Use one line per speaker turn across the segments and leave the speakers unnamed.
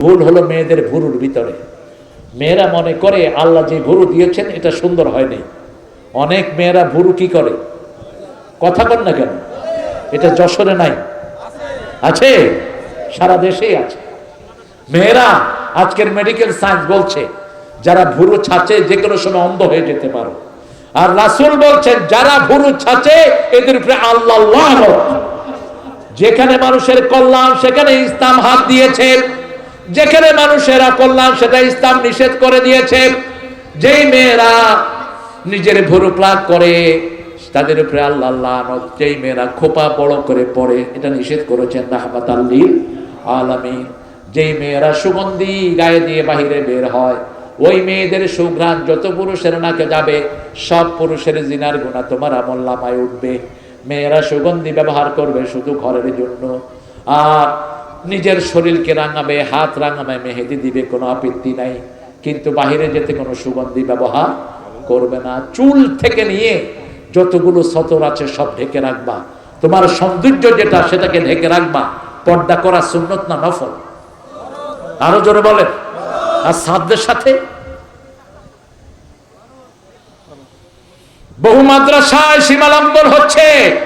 ভুল হলো মেয়েদের ভুরুর ভিতরে। মেয়েরা মনে করে, আল্লাহ যে ভুরু দিয়েছেন, এটা সুন্দর হয়নি। অনেক মেয়েরা ভুরু কি করে? কথা বল না কেন? এটা যশোরে নাই। আছে? সারা দেশেই আছে। মেয়েরা আজকের মেডিকেল সায়েন্স বলছে, যারা ভুরু ছাচে, যে কোনো সময় অন্ধ হয়ে যেতে পারো। আর রাসুল বলছেন, যারা ভুরু ছাচে, এদের উপরে আল্লাহ যেখানে মানুষের কল্যাণ, সেখানে ইসলাম হাত দিয়েছে যেখানে মানুষেরা কল্যাণ সেটা ইসলাম নিষেধ করে দিয়েছে, যেই মেয়েরা নিজের ভুরু প্লাগ করে, তাদের উপরে আল্লাহ যেই মেয়েরা খোপা বড় করে পড়ে, এটা নিষেধ করেছেন রাহমাত আল্লিল আলামী যেই মেয়েরা সুগন্ধি গায়ে দিয়ে বাহিরে বের হয়, ওই মেয়েদের সুঘ্রাণ যত পুরুষের নাকে যাবে, সব পুরুষের জিনার গুণা তোমার আমল নামায় উঠবে। মেয়েরা সুগন্ধি ব্যবহার করবে শুধু ঘরের জন্য। আর নিজের শরীরকে রাঙাবে, হাত রাঙাবে, মেহেদি দিবে, কোনো আপত্তি নাই। কিন্তু বাহিরে যেতে কোনো সুগন্ধি ব্যবহার করবে না। চুল থেকে নিয়ে যতগুলো সতর আছে সব ঢেকে রাখবা। তোমার সৌন্দর্য যেটা, সেটাকে ঢেকে রাখবা। পর্দা করা সুন্নত না নফল? আরও জোরে বলেন। আর সাধ্যের সাথে? বহু মাদ্রাসায় সীমালম্বন হচ্ছে।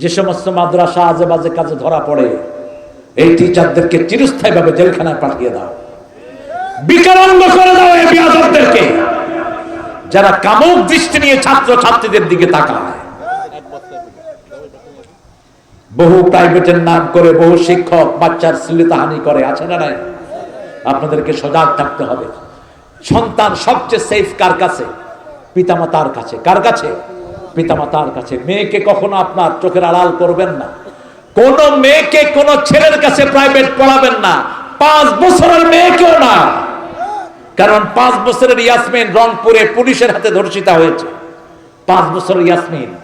যে সমস্ত মাদ্রাসা আজে বাজে কাজে ধরা পড়ে, এই টিচারদেরকে চিরস্থায়ী ভাবে জেলখানায় পাঠিয়ে দাও। বিকলাঙ্গ করে দাও এই বিয়াদবদেরকে। যারা কামক দৃষ্টি নিয়ে ছাত্র ছাত্রীদের দিকে তাকায়। বহু প্রাইভেটের নাম করে বহু শিক্ষক বাচ্চার শ্লীলতাহানি করে, আছে না নাই? আপনাদেরকে সজাগ থাকতে হবে। সন্তান সবচেয়ে সেফ কার কাছে? পিতামাতার কাছে। কার কাছে? পিতামাতার কাছে। মেয়েকে কখনো আপনার চোখের আড়াল করবেন না। কোন মেয়েকে কোন ছেলের কাছে প্রাইভেট পড়াবেন না। পাঁচ বছরের মেয়েকেও না। কারণ পাঁচ বছরের ইয়াসমিন রংপুরে পুলিশের হাতে ধর্ষিতা হয়েছে। পাঁচ বছরের ইয়াসমিন।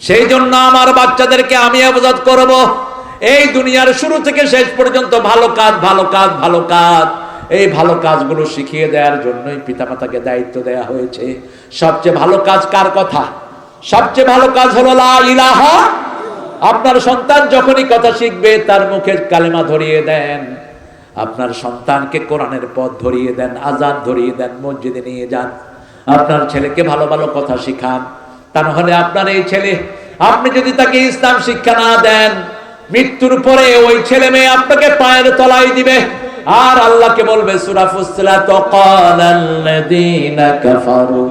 সেই জন্য আমার বাচ্চাদেরকে আমি আবাদ করব, এই দুনিয়ার শুরু থেকে শেষ পর্যন্ত ভালো কাজ ভালো কাজ ভালো কাজ। এই ভালো কাজগুলো শিখিয়ে দেওয়ার জন্যই পিতামাতাকে দায়িত্ব দেয়া হয়েছে। সবচেয়ে ভালো কাজ কার কথা? সবচেয়ে ভালো কাজ হলো লা ইলাহা। আপনার সন্তান যখনই কথা শিখবে, তার মুখে কালেমা ধরিয়ে দেন। আপনার সন্তানকে কোরআনের পথ ধরিয়ে দেন আজাদ ধরিয়ে দেন, মসজিদে নিয়ে যান। আপনার ছেলেকে ভালো ভালো কথা শিখান। তা নাহলে আপনার এই ছেলে, আপনি যদি তাকে ইসলাম শিক্ষা না দেন, মৃত্যুর পরে ওই ছেলে মেয়ে আপনাকে পায়ের তলায় দিবে। আর আল্লাহকে বলবে সূরা ফুসিলাত ক্বালাল্লাযীনা কাফারু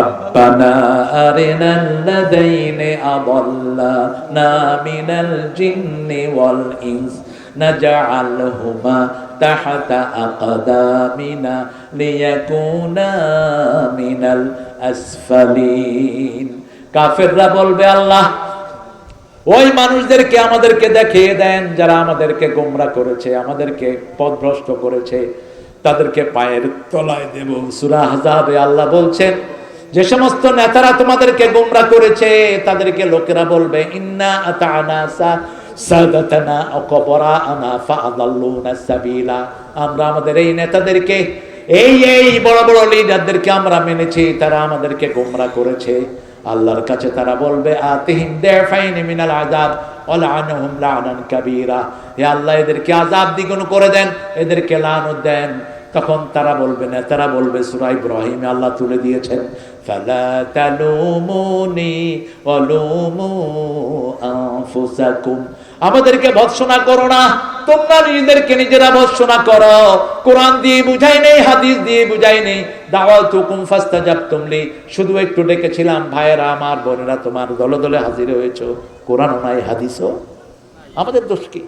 ربنا أرنا الذين أضلنا من الجن والإنس نجعلهما تحت أقدامنا ليكونا من الأسفلين কাফেররা বলবে আল্লাহ ওই মানুষদেরকে আমাদেরকে দেখিয়ে দেন যারা আমাদেরকে গোমরা করেছে, আমাদেরকে পথভ্রষ্ট করেছে। তাদেরকে পায়ের তলায় দেব। সুরা হাজাবে আল্লাহ বলছেন, যে সমস্ত নেতারা তোমাদেরকে গোমরা করেছে, তাদেরকে লোকেরা বলবে, ইন্না আমাদের এই নেতাদেরকে, এই এই বড় বড় আমরা মেনেছি, তারা আমাদেরকে গোমরা করেছে। আল্লাহর কাছে তারা বলবে আল্লাহ, এদেরকে আযাব দ্বিগুণ করে দেন, এদেরকে লানত দেন। তখন তারা বলবে না তারা বলবে, সূরা ইব্রাহিম আল্লাহ তুলে দিয়েছেন, ফালা তালুমুনি ওয়ালুমু আনফুসাকুম। আমাদেরকে ভৎসনা করো না। তোমরা নিজেদেরকে নিজেরা ভৎসনা করো। কোরআন দিয়ে বুঝাই নেই, হাদিস দিয়ে বুঝাই নেই। দাওয়াত হুকুম ফাস্তা জাপ তুমলি শুধু একটু ডেকেছিলাম, ভাইয়েরা আমার, বোনেরা তোমার, দলে দলে হাজির হয়েছো। কোরআনও নাই, হাদিসও আমাদের দোষ কি?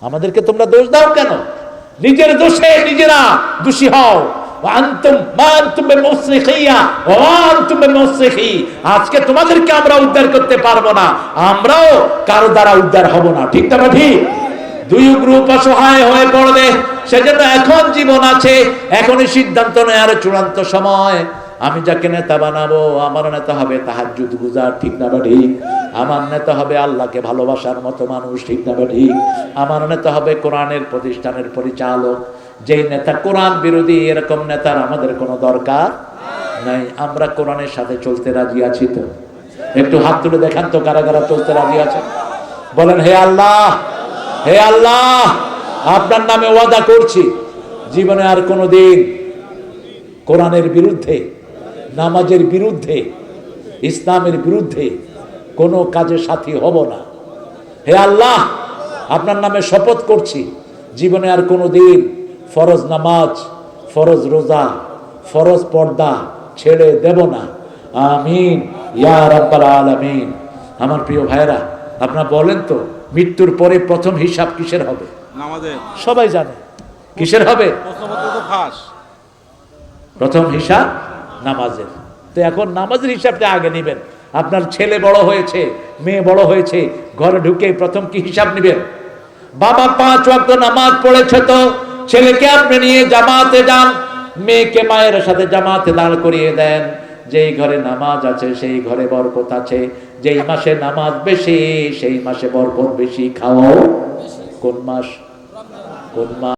আমাদেরকে তোমরা দোষ দাও কেন? নিজের দোষে নিজেরা দোষী হও। আজকে তোমাদেরকে আমরা উদ্ধার করতে পারব না। আমরাও কারও দ্বারা উদ্ধার হব না। ঠিক না ঠিক? দুই গ্রুপ অসহায় হয়ে পড়বে। সেজন্য এখন জীবন আছে, এখনই সিদ্ধান্ত নেওয়ার চূড়ান্ত সময়। আমি যাকে নেতা বানাবো, আমার নেতা হবে তাহাজ্জুদ গুজার, ঠিক না ঠিক? আমার নেতা হবে আল্লাহকে ভালোবাসার মতো মানুষ, ঠিক না ঠিক? আমার নেতা হবে কোরআনের প্রতিষ্ঠানের পরিচালক। যেই নেতা কোরআন বিরোধী, এরকম নেতার আমাদের কোনো দরকার নাই। আমরা কোরআনের সাথে চলতে রাজি আছি তো। একটু হাত তুলে দেখান তো কারা কারা চলতে রাজি আছে বলেন, হে আল্লাহ! হে আল্লাহ, আপনার নামে ওয়াদা করছি, জীবনে আর কোনো দিন কোরআনের বিরুদ্ধে, নামাজের বিরুদ্ধে, ইসলামের বিরুদ্ধে কোনো কাজে সাথী হব না। হে আল্লাহ, আপনার নামে শপথ করছি, জীবনে আর কোনো দিন ফরজ নামাজ, ফরজ রোজা, ফরজ পর্দা ছেড়ে দেব না। আমিন। ইয়া রাব্বাল আলামিন। আমার প্রিয় ভাইরা আপনারা বলেন তো মৃত্যুর পরে প্রথম হিসাব কিসের হবে? সবাই জানে। কিসের হবে?
প্রশ্নপত্র তো ফাঁস।
প্রথম হিসাব নামাজের। তো এখন নামাজের হিসাবটা আগে নেবেন। আপনার ছেলে বড় হয়েছে মেয়ে বড় হয়েছে ঘরে ঢুকে প্রথম কি হিসাব নেবেন? বাবা পাঁচ ওয়াক্ত নামাজ পড়েছে তো ছেলেকে আপনি নিয়ে জামাতে যান মেয়েকে মায়ের সাথে জামাতে দাঁড় করিয়ে দেন। যেই ঘরে নামাজ আছে সেই ঘরে বরকত আছে যেই মাসে নামাজ বেশি সেই মাসে বরকত বেশি খাওয়াও কোন মাস? কোন মাস?